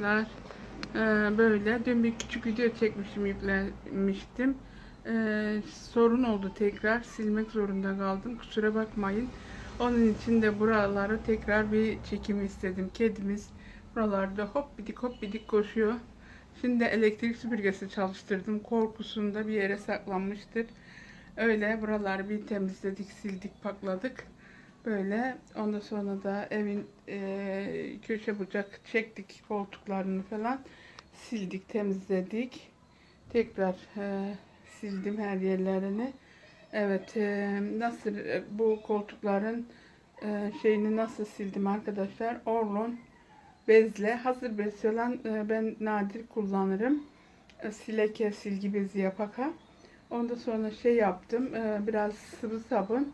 arkadaşlar. Ee, böyle dün bir küçük video çekmiştim, yüklemiştim. Ee, sorun oldu tekrar. Silmek zorunda kaldım. Kusura bakmayın. Onun için de buraları tekrar bir çekim istedim. Kedimiz buralarda hop bidik hop bidik koşuyor. Şimdi elektrik süpürgesi çalıştırdım. Korkusunda bir yere saklanmıştır. Öyle buraları bir temizledik, sildik, pakladık. Böyle ondan sonra da evin eee, köşe bucak çektik koltuklarını falan sildik, temizledik. Tekrar eee, sildim her yerlerini. Evet, eee, nasıl e, bu koltukların eee, şeyini nasıl sildim arkadaşlar? Orlon bezle, hazır bez falan e, ben nadir kullanırım. E, Sileke, silgi bezi yapaka. Ondan sonra şey yaptım, e, biraz sıvı sabun, e,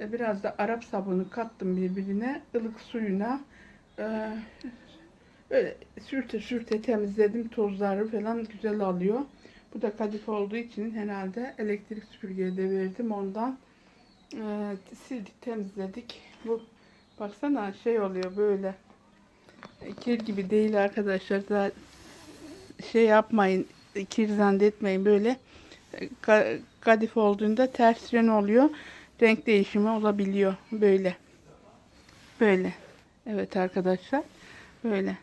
biraz da Arap sabunu kattım birbirine, ılık suyuna. e, Böyle sürte sürte temizledim, tozları falan güzel alıyor. Bu da kadife olduğu için herhalde elektrik süpürgeye de verdim ondan. e, sildik, temizledik. Bu baksana şey oluyor böyle. Kir gibi değil arkadaşlar. Daha şey yapmayın, kir zannetmeyin böyle. Ka- Kadife olduğunda ters oluyor. Renk değişimi olabiliyor böyle. Böyle. Evet arkadaşlar. Böyle.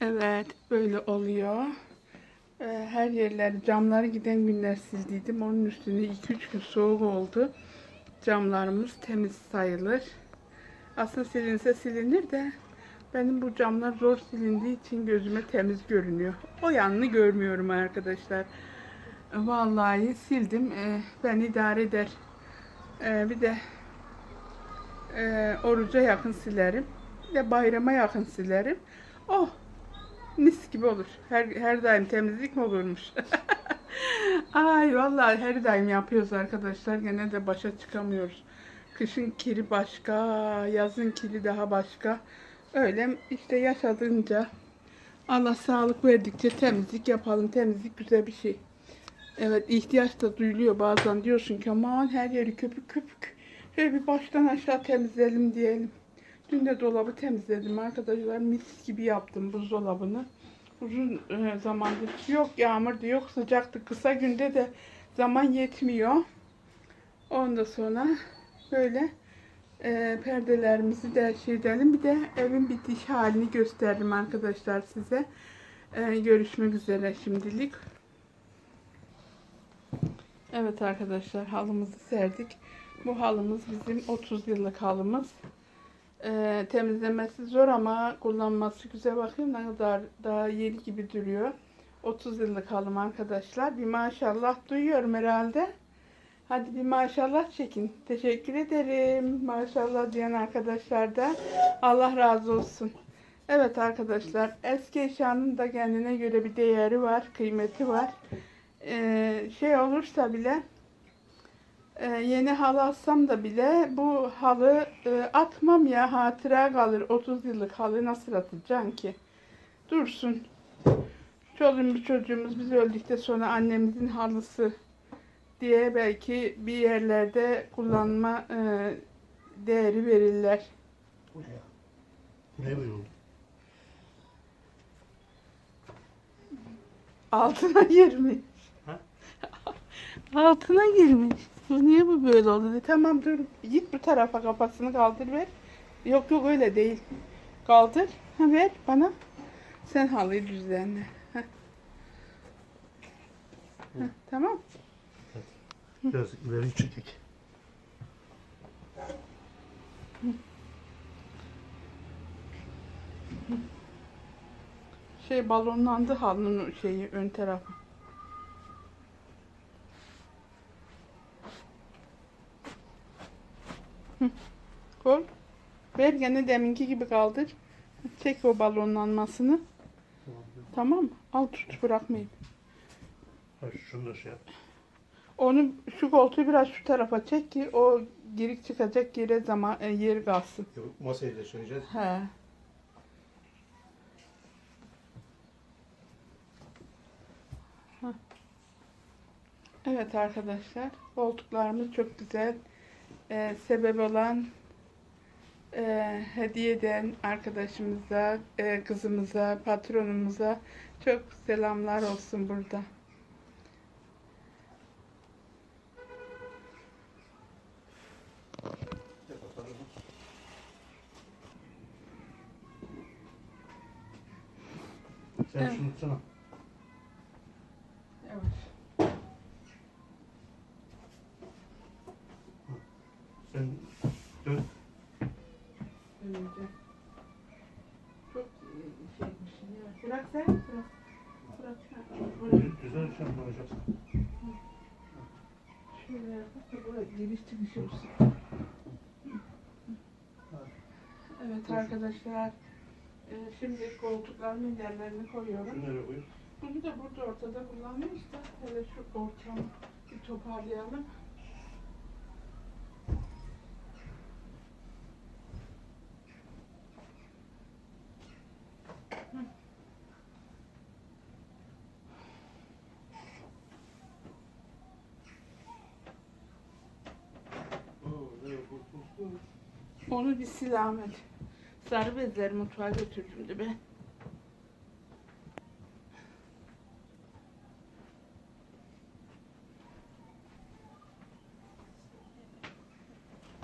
Evet, böyle oluyor. Ee, Her yerler, camları giden günler sildiydim. Onun üstüne 2-3 gün soğuk oldu camlarımız temiz sayılır. Aslında silinse silinir de benim bu camlar zor silindiği için gözüme temiz görünüyor. O yanını görmüyorum arkadaşlar. Vallahi sildim. Ee, ben idare eder. Ee, bir de e, oruca yakın silerim. Bir de bayrama yakın silerim. Oh mis gibi olur. Her, her daim temizlik mi olurmuş? Ay vallahi her daim yapıyoruz arkadaşlar. Gene de başa çıkamıyoruz. Kışın kiri başka, yazın kiri daha başka. Öyle işte yaşadınca Allah sağlık verdikçe temizlik yapalım. Temizlik güzel bir şey. Evet ihtiyaç da duyuluyor bazen diyorsun ki aman her yeri köpük köpük. Şöyle bir baştan aşağı temizleyelim diyelim. Dün de dolabı temizledim arkadaşlar. Mis gibi yaptım buzdolabını uzun e, zamandır yok yağmurdu yok sıcaktı kısa günde de zaman yetmiyor. Ondan sonra böyle e, perdelerimizi de şey edelim. Bir de evin bitiş halini gösterdim arkadaşlar size. E, görüşmek üzere şimdilik. Evet arkadaşlar halımızı serdik. Bu halımız bizim 30 yıllık halımız. Ee, temizlemesi zor ama kullanması güzel bakayım ne kadar daha yeni gibi duruyor. 30 yıllık halım arkadaşlar. Bir maşallah duyuyorum herhalde. Hadi bir maşallah çekin. Teşekkür ederim. Maşallah diyen arkadaşlar da Allah razı olsun. Evet arkadaşlar eski eşyanın da kendine göre bir değeri var, kıymeti var. Ee, şey olursa bile ee, yeni halı alsam da bile bu halı e, atmam ya hatıra kalır. 30 yıllık halı nasıl atacaksın ki? Dursun. Çoluğumuz çocuğumuz biz öldükten sonra annemizin halısı diye belki bir yerlerde kullanma e, değeri verirler. Buraya. Buraya böyle oldu. Altına girmiş. Ha? Altına girmiş. Bu niye bu böyle oldu? De, Tamam dur. Git bu tarafa kafasını kaldır ver. Yok yok öyle değil. Kaldır. Ha, ver bana. Sen halıyı düzenle. Heh. Heh, tamam. Biraz ileri çekek. Şey balonlandı halının şeyi ön tarafı. Koy. Ver gene deminki gibi kaldır. Çek o balonlanmasını. Tamam. Mı? Al tut bırakmayın. Ha, şunu da şey yap. Onu şu koltuğu biraz şu tarafa çek ki o girik çıkacak yere zaman e, yer kalsın. Yok, Masayı da söyleyeceğiz. He. Heh. Evet arkadaşlar, koltuklarımız çok güzel. Ee, sebep olan e, hediye eden arkadaşımıza, e, kızımıza, patronumuza çok selamlar olsun burada. Yap bakalım. Sen Evet. şunu tutsana. Evet. Sen dön. Önce. Çok şeymişsin ya. Bırak sen. Bırak. Bırak. Ha, Bırak. Güzel şey. Şöyle yapıp da buraya giriş çıkış olsun. Evet arkadaşlar. E, Şimdi koltukların yerlerini koyuyorum. Nereye koyayım? Bunu da burada ortada kullanıyoruz da hele şu ortamı bir toparlayalım. Onu bir sil Ahmet. Sarı bezleri mutfağa götürdüm de ben.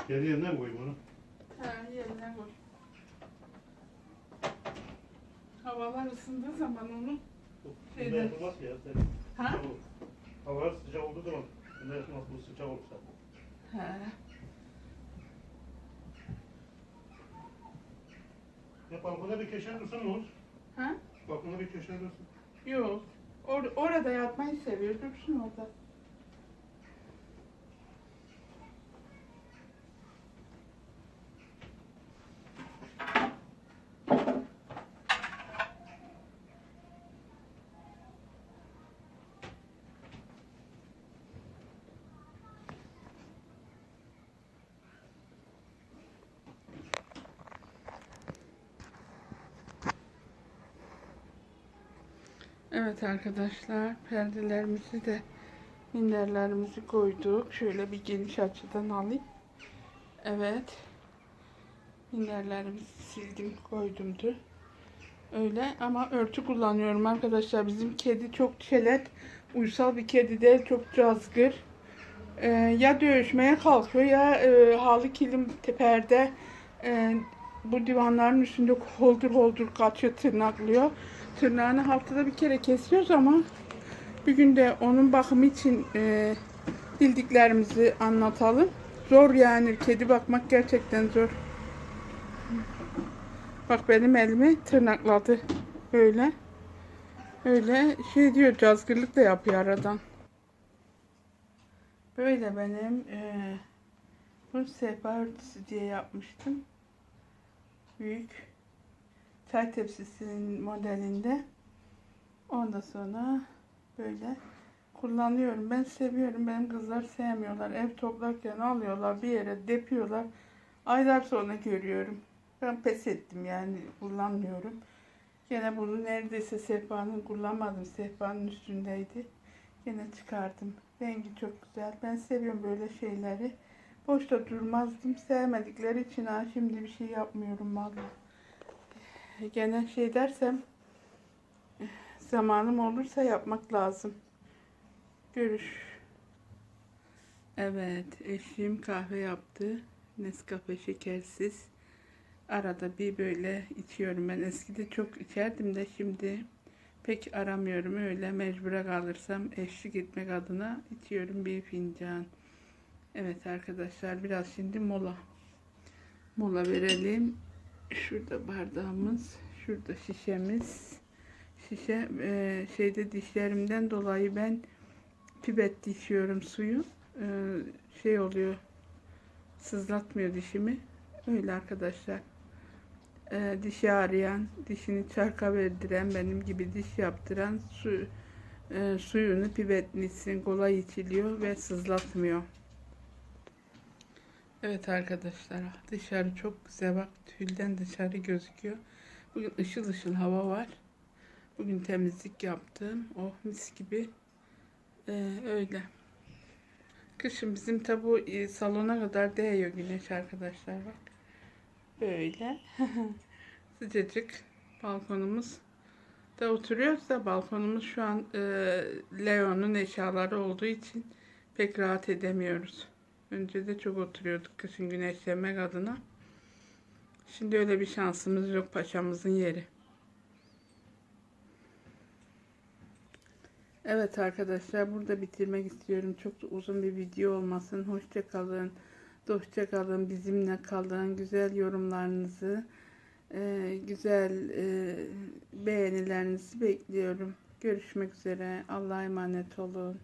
Geri yerine koyayım onu? Ha, yerine koy. Havalar ısındığı zaman onu Şeyde. yapılmaz ki ya. Ha? Havalar sıcak olduğu zaman bunda yapılmaz. Bu sıcak olursa. Ha. Ya balkona bir köşeye dursan ne olur? Ha? Balkona bir köşeye dursun. Yok. Or orada yatmayı seviyor. Dursun orada. Evet arkadaşlar perdelerimizi de minderlerimizi koyduk. Şöyle bir geniş açıdan alayım. Evet. Minderlerimizi sildim koydumdu. Öyle ama örtü kullanıyorum arkadaşlar. Bizim kedi çok çelet. Uysal bir kedi değil. Çok cazgır. Ee, ya dövüşmeye kalkıyor ya e, halı kilim teperde e, bu divanların üstünde holdur holdur kaçıyor tırnaklıyor. Tırnağını haftada bir kere kesiyoruz ama bir gün de onun bakımı için e, bildiklerimizi anlatalım. Zor yani kedi bakmak gerçekten zor. Bak benim elimi tırnakladı. Öyle. Öyle şey diyor cazgırlık da yapıyor aradan. Böyle benim e, bu sehpa örtüsü diye yapmıştım. Büyük çay tepsisinin modelinde. Ondan sonra böyle kullanıyorum. Ben seviyorum. Benim kızlar sevmiyorlar. Ev toplarken alıyorlar bir yere depiyorlar. Aylar sonra görüyorum. Ben pes ettim yani kullanmıyorum. Gene bunu neredeyse sehpanın kullanmadım. Sehpanın üstündeydi. Gene çıkardım. Rengi çok güzel. Ben seviyorum böyle şeyleri. Boşta durmazdım. Sevmedikleri için ha şimdi bir şey yapmıyorum vallahi. Gene şey dersem zamanım olursa yapmak lazım. Görüş. Evet, eşim kahve yaptı. Nescafe şekersiz. Arada bir böyle içiyorum ben. Eskide çok içerdim de şimdi pek aramıyorum. Öyle mecbura kalırsam eşlik etmek adına içiyorum bir fincan. Evet arkadaşlar biraz şimdi mola. Mola verelim. Şurada bardağımız, şurada şişemiz. Şişe e, şeyde dişlerimden dolayı ben pipet dişiyorum suyu. E, şey oluyor. Sızlatmıyor dişimi. Öyle arkadaşlar. E, dişi ağrıyan, dişini çarka verdiren, benim gibi diş yaptıran su e, suyunu pipetlisin kolay içiliyor ve sızlatmıyor. Evet arkadaşlar dışarı çok güzel bak tülden dışarı gözüküyor. Bugün ışıl ışıl hava var. Bugün temizlik yaptım. Oh mis gibi. Ee, öyle. Kışın bizim tabu e, salona kadar değiyor güneş arkadaşlar bak. Böyle. Sıcacık balkonumuz da oturuyoruz da balkonumuz şu an e, Leo'nun eşyaları olduğu için pek rahat edemiyoruz. Önce de çok oturuyorduk kışın güneşlemek adına. Şimdi öyle bir şansımız yok paşamızın yeri. Evet arkadaşlar burada bitirmek istiyorum. Çok uzun bir video olmasın. Hoşça kalın. Dostça kalın. Bizimle kalın. Güzel yorumlarınızı, e, güzel e, beğenilerinizi bekliyorum. Görüşmek üzere. Allah'a emanet olun.